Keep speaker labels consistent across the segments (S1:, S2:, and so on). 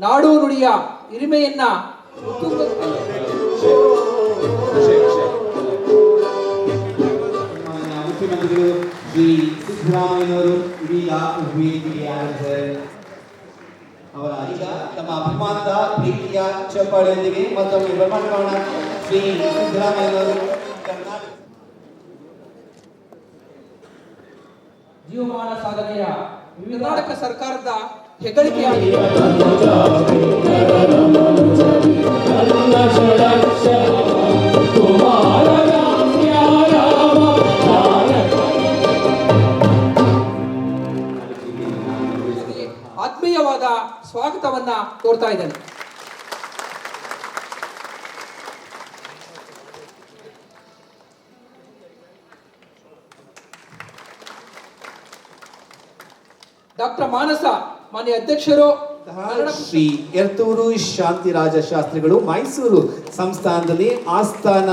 S1: ನಾಡು ನುಡಿಯ ಹಿರಿಮೆಯನ್ನ
S2: ಮುಖ್ಯಮಂತ್ರಿಗಳು ಶ್ರೀ ಸಿದ್ದರಾಮಯ್ಯನವರು ಅವರ ಈಗ ತಮ್ಮ ಅಭಿಮಾನದ ಪ್ರೀತಿಯ ಚಪ್ಪಾಳೆಯೊಂದಿಗೆ ಮತ್ತೊಮ್ಮೆ ಬರಮಾಡೋಣ ಶ್ರೀ ಸಿದ್ದರಾಮಯ್ಯನವರು
S1: ಜೀವಮಾನ ಸಾಧನೆಯ ಕರ್ನಾಟಕ ಸರ್ಕಾರದ ಹೆಗ್ಗಳಿಕೆಯಾಗಿದೆ ಆತ್ಮೀಯವಾದ ಸ್ವಾಗತವನ್ನ ತೋರ್ತಾ ಇದ್ದೇನೆ. ಡಾಕ್ಟರ್ ಮಾನಸ ಮಾನ್ಯ ಅಧ್ಯಕ್ಷರು
S2: ಶ್ರೀ ಎರ್ತೂರು ಶಾಂತಿರಾಜ ಶಾಸ್ತ್ರಿಗಳು ಮೈಸೂರು ಸಂಸ್ಥಾನದಲ್ಲಿ ಆಸ್ಥಾನ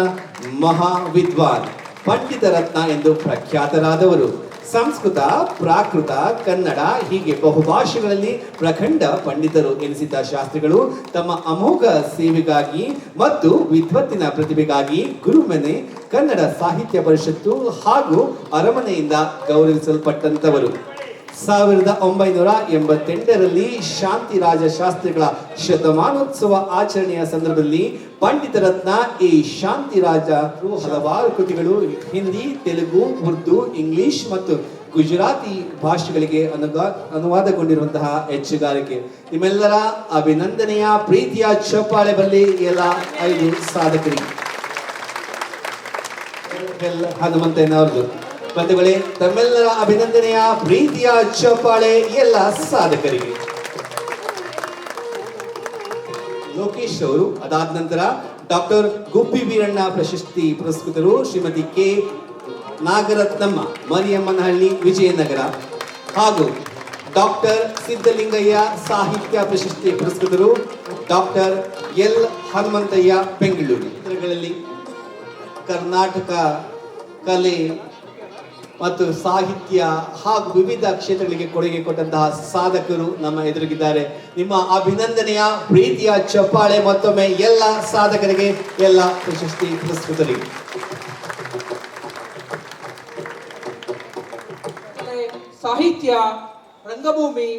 S2: ಮಹಾ ವಿದ್ವಾನ್ ಪಂಡಿತ ರತ್ನ ಎಂದು ಪ್ರಖ್ಯಾತರಾದವರು. ಸಂಸ್ಕೃತ ಪ್ರಾಕೃತ ಕನ್ನಡ ಹೀಗೆ ಬಹುಭಾಷೆಗಳಲ್ಲಿ ಪ್ರಖಂಡ ಪಂಡಿತರು ಎನಿಸಿದ್ದ ಶಾಸ್ತ್ರಿಗಳು ತಮ್ಮ ಅಮೋಘ ಸೇವೆಗಾಗಿ ಮತ್ತು ವಿದ್ವತ್ತಿನ ಪ್ರತಿಭೆಗಾಗಿ ಗುರುಮನೆ ಕನ್ನಡ ಸಾಹಿತ್ಯ ಪರಿಷತ್ತು ಹಾಗೂ ಅರಮನೆಯಿಂದ ಗೌರವಿಸಲ್ಪಟ್ಟಂತವರು. ಸಾವಿರದ ಒಂಬೈನೂರ ಎಂಬತ್ತೆಂಟರಲ್ಲಿ ಶಾಂತಿರಾಜ ಶಾಸ್ತ್ರಿಗಳ ಶತಮಾನೋತ್ಸವ ಆಚರಣೆಯ ಸಂದರ್ಭದಲ್ಲಿ ಪಂಡಿತ ರತ್ನ ಈ ಶಾಂತಿರಾಜ ಹಲವಾರು ಕೃತಿಗಳು ಹಿಂದಿ, ತೆಲುಗು, ಉರ್ದು, ಇಂಗ್ಲಿಷ್ ಮತ್ತು ಗುಜರಾತಿ ಭಾಷೆಗಳಿಗೆ ಅನುಗ, ಅನುವಾದಗೊಂಡಿರುವಂತಹ ಹೆಚ್ಚುಗಾರಿಕೆ ನಿಮ್ಮೆಲ್ಲರ ಅಭಿನಂದನೆಯ ಪ್ರೀತಿಯ ಚಪ್ಪಾಳೆ ಬರಲಿ ಎಲ್ಲ ಐದು ಸಾಧಕರಿಗೆ. ಹನುಮಂತಯ್ಯನವ್ರದ್ದು ಬಂಧುಗಳೇ, ತಮ್ಮೆಲ್ಲರ ಅಭಿನಂದನೆಯ ಪ್ರೀತಿಯ ಚಪ್ಪಾಳೆ ಎಲ್ಲ ಸಾಧಕರಿಗೆ. ಲೋಕೇಶ್ ಅವರು ಅದಾದ ನಂತರ ಡಾಕ್ಟರ್ ಗುಬ್ಬಿ ವೀರಣ್ಣ ಪ್ರಶಸ್ತಿ ಪುರಸ್ಕೃತರು ಶ್ರೀಮತಿ ಕೆ ನಾಗರತ್ನಮ್ಮ, ಮರಿಯಮ್ಮನಹಳ್ಳಿ, ವಿಜಯನಗರ. ಹಾಗೂ ಡಾಕ್ಟರ್ ಸಿದ್ದಲಿಂಗಯ್ಯ ಸಾಹಿತ್ಯ ಪ್ರಶಸ್ತಿ ಪುರಸ್ಕೃತರು ಡಾಕ್ಟರ್ ಎಲ್ ಹನುಮಂತಯ್ಯ, ಬೆಂಗಳೂರು. ಕರ್ನಾಟಕ ಕಲೆ ಮತ್ತು ಸಾಹಿತ್ಯ ಹಾಗೂ ವಿವಿಧ ಕ್ಷೇತ್ರಗಳಿಗೆ ಕೊಡುಗೆ ಕೊಟ್ಟಂತಹ ಸಾಧಕರು ನಮ್ಮ ಎದುರಿಗಿದ್ದಾರೆ. ನಿಮ್ಮ ಅಭಿನಂದನೆಯ, ಪ್ರೀತಿಯ ಚಪ್ಪಾಳೆ ಮತ್ತೊಮ್ಮೆ ಎಲ್ಲ ಸಾಧಕರಿಗೆ ಎಲ್ಲ ಪ್ರಶಸ್ತಿ ಪುರಸ್ಕೃತರಿಗೆ
S1: ಸಾಹಿತ್ಯ, ರಂಗಭೂಮಿ